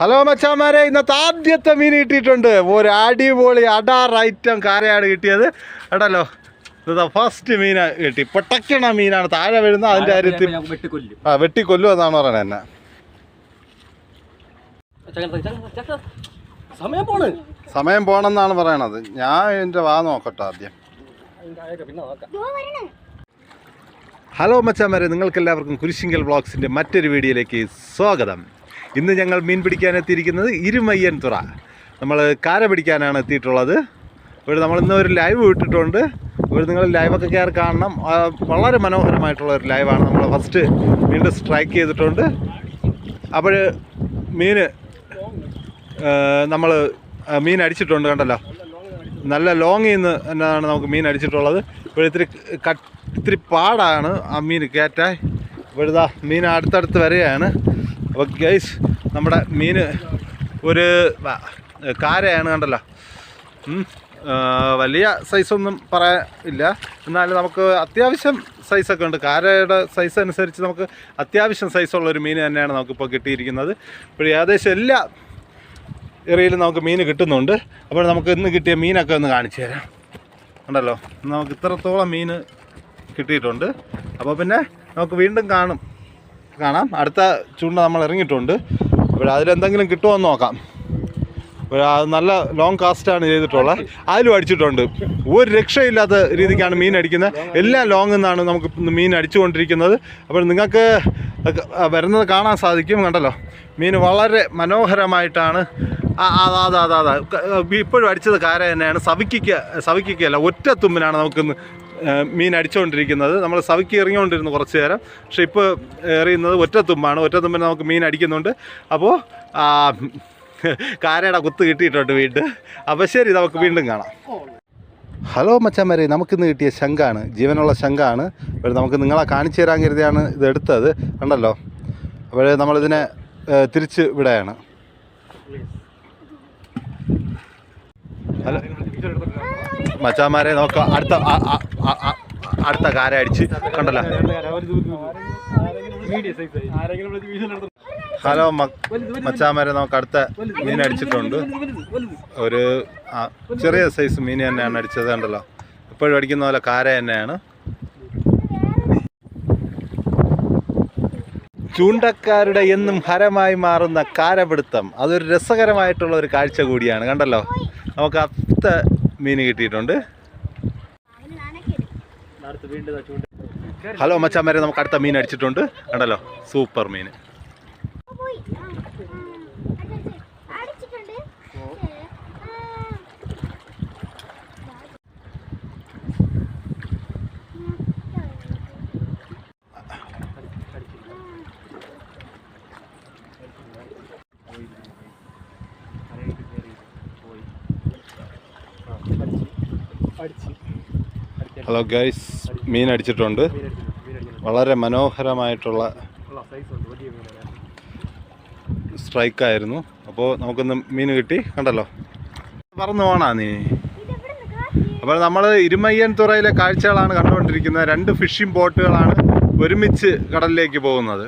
Hello മച്ചാമാരെ. ഇന്നത്തെ ആദ്യത്തെ മീൻ കിട്ടിയിട്ടുണ്ട്. ഒരു അടിപൊളി അടാർ ഐറ്റം കാരയാണ് കിട്ടിയത്. കേട്ടല്ലോ ഇതാ ഫസ്റ്റ് മീൻ കിട്ടി. പൊട്ടക്കണ മീനാണ്. താഴെ വീഴുന്ന അതിന്റെ കാര്യത്തിൽ ആ വെട്ടിക്കൊല്ലു എന്നാണ് പറയുന്നത് എന്നെ. ചക്ക, ചക്ക, ചക്ക. സമയം പോണ്. സമയം പോണെന്നാണ് പറയണത്. ഞാൻ എന്റെ വാ നോക്കട്ടെ ആദ്യം. ഹലോ മച്ചാമാരെ. നിങ്ങൾക്ക് എല്ലാവർക്കും കുരിശിങ്കൽ വ്ളോഗ്സിന്റെ മറ്റൊരു വീഡിയോയിലേക്ക് സ്വാഗതം. ഇന്ന് ഞങ്ങൾ മീൻ പിടിക്കാൻ എത്തിയിരിക്കുന്നത് ഇരുമയ്യൻ തുറ. നമ്മൾ കാര പിടിക്കാനാണ് എത്തിയിട്ടുള്ളത്. ഇവിടെ നമ്മൾ ഇന്ന് ഒരു ലൈവ് ഇട്ടിട്ടുണ്ട്. ഇവിടെ നിങ്ങൾ ലൈവൊക്കെ കയറി കാണണം. വളരെ മനോഹരമായിട്ടുള്ള ഒരു ലൈവാണ് നമ്മൾ ഫസ്റ്റ് വീണ്ടും സ്ട്രൈക്ക് ചെയ്തിട്ടുണ്ട്. അപ്പോൾ മീൻ നമ്മൾ മീൻ അടിച്ചിട്ടുണ്ട് കണ്ടല്ലോ. നല്ല ലോങ്ങിൽ നിന്ന് എന്നതാണ് നമുക്ക് മീൻ അടിച്ചിട്ടുള്ളത്. ഇപ്പോൾ ഇത്തിരി ഇത്തിരി പാടാണ് ആ മീൻ കയറ്റാൻ. ഇവിടുതാ മീൻ അടുത്തടുത്ത് വരികയാണ് അപ്പോൾ ഗൈസ് നമ്മുടെ മീൻ ഒരു കാരയാണ് കണ്ടല്ലോ. വലിയ സൈസൊന്നും പറയാനില്ല എന്നാലും നമുക്ക് അത്യാവശ്യം സൈസൊക്കെ ഉണ്ട്. കാരയുടെ സൈസ് അനുസരിച്ച് നമുക്ക് അത്യാവശ്യം സൈസുള്ള ഒരു മീൻ തന്നെയാണ് നമുക്കിപ്പോൾ കിട്ടിയിരിക്കുന്നത്. ഇപ്പോൾ ഏകദേശം എല്ലാ ഏറിയയിലും നമുക്ക് മീൻ കിട്ടുന്നുണ്ട്. അപ്പോൾ നമുക്ക് ഇന്ന് കിട്ടിയ മീനൊക്കെ ഒന്ന് കാണിച്ചു തരാം. ഉണ്ടല്ലോ നമുക്ക് ഇത്രത്തോളം മീൻ കിട്ടിയിട്ടുണ്ട്. അപ്പോൾ പിന്നെ നമുക്ക് വീണ്ടും കാണും. കാണാം. അടുത്ത ചൂണ്ട നമ്മൾ ഇറങ്ങിയിട്ടുണ്ട്. അപ്പോൾ അതിലെന്തെങ്കിലും കിട്ടുമോ എന്ന് നോക്കാം. നല്ല ലോങ് കാസ്റ്റാണ് ചെയ്തിട്ടുള്ളത്. അതിലും അടിച്ചിട്ടുണ്ട്. ഒരു രക്ഷയില്ലാത്ത രീതിക്കാണ് മീൻ അടിക്കുന്നത്. എല്ലാം ലോങ് നിന്നാണ് നമുക്ക് മീൻ അടിച്ചുകൊണ്ടിരിക്കുന്നത്. അപ്പോൾ നിങ്ങൾക്ക് വരുന്നത് കാണാൻ സാധിക്കും കണ്ടല്ലോ? മീൻ വളരെ മനോഹരമായിട്ടാണ്. അതാ അതാ ഇപ്പോഴും അടിച്ചത് കാര തന്നെയാണ്. സവിക്കിക്ക സവിക്കിക്കല്ല ഒറ്റ തുമ്പിനാണ് നമുക്കിന്ന് ഏഹ്, മീൻ അടിച്ചുകൊണ്ടിരിക്കുന്നത് നമ്മൾ സവിക്ക് ഇറങ്ങിക്കൊണ്ടിരുന്നു കുറച്ച് നേരം. പക്ഷേ ഇപ്പോൾ എറിയുന്നത് ഒറ്റത്തുമ്പാണ് തുമ്പാണ്. ഒറ്റ തുമ്പിന് നമുക്ക് മീൻ അടിക്കുന്നുണ്ട്. അപ്പോൾ കാരയുടെ കുത്ത് കിട്ടിയിട്ടുണ്ട് വീണ്ടും. അപ്പോൾ ശരി നമുക്ക് വീണ്ടും കാണാം. ഹലോ മച്ചാമാരെ നമുക്കിന്ന് കിട്ടിയ ശംഖാണ്. ജീവനുള്ള ശംഖാണ്. അപ്പോൾ നമുക്ക് നിങ്ങളെ കാണിച്ചു തരാൻ കരുതിയാണ് ഇത് എടുത്തത്. ഉണ്ടല്ലോ അപ്പോൾ നമ്മളിതിനെ തിരിച്ച് വിടുകയാണ് ഹലോ. മച്ചാമാരെ നോക്കാം. അടുത്ത അടുത്ത കാര അടിച്ച് കണ്ടല്ലോ. ഹലോ മച്ചാമാരെ നമുക്ക് അടുത്ത മീൻ അടിച്ചിട്ടുണ്ട്. ഒരു ചെറിയ സൈസ് മീൻ തന്നെയാണ് അടിച്ചത് കണ്ടല്ലോ. എപ്പോഴും അടിക്കുന്ന പോലെ കാര തന്നെയാണ്. ചൂണ്ടക്കാരുടെ എന്നും ഹരമായി മാറുന്ന കാരപിടുത്തം. അതൊരു രസകരമായിട്ടുള്ള ഒരു കാഴ്ച കൂടിയാണ് കണ്ടല്ലോ. നമുക്ക് അത്ത മീൻ കിട്ടിയിട്ടുണ്ട്. ഹലോ മച്ചാമാരെ നമുക്ക് അടുത്ത മീൻ അടിച്ചിട്ടുണ്ട്. കണ്ടല്ലോ? സൂപ്പർ മീൻ പോയി ആ, ആ. അടിച്ചിട്ടുണ്ട് ഹലോ ഗൈസ് മീൻ അടിച്ചിട്ടുണ്ട്. വളരെ മനോഹരമായിട്ടുള്ള സ്ട്രൈക്കായിരുന്നു. അപ്പോൾ നമുക്കൊന്ന് മീൻ കിട്ടി. കണ്ടല്ലോ. പറന്നു പോണാ നീ? അപ്പോൾ നമ്മൾ ഇരുമയ്യൻ തുറയിലെ കാഴ്ചകളാണ് കണ്ടുകൊണ്ടിരിക്കുന്നത്. രണ്ട് ഫിഷിംഗ് ബോട്ടുകളാണ് ഒരുമിച്ച് കടലിലേക്ക് പോകുന്നത്.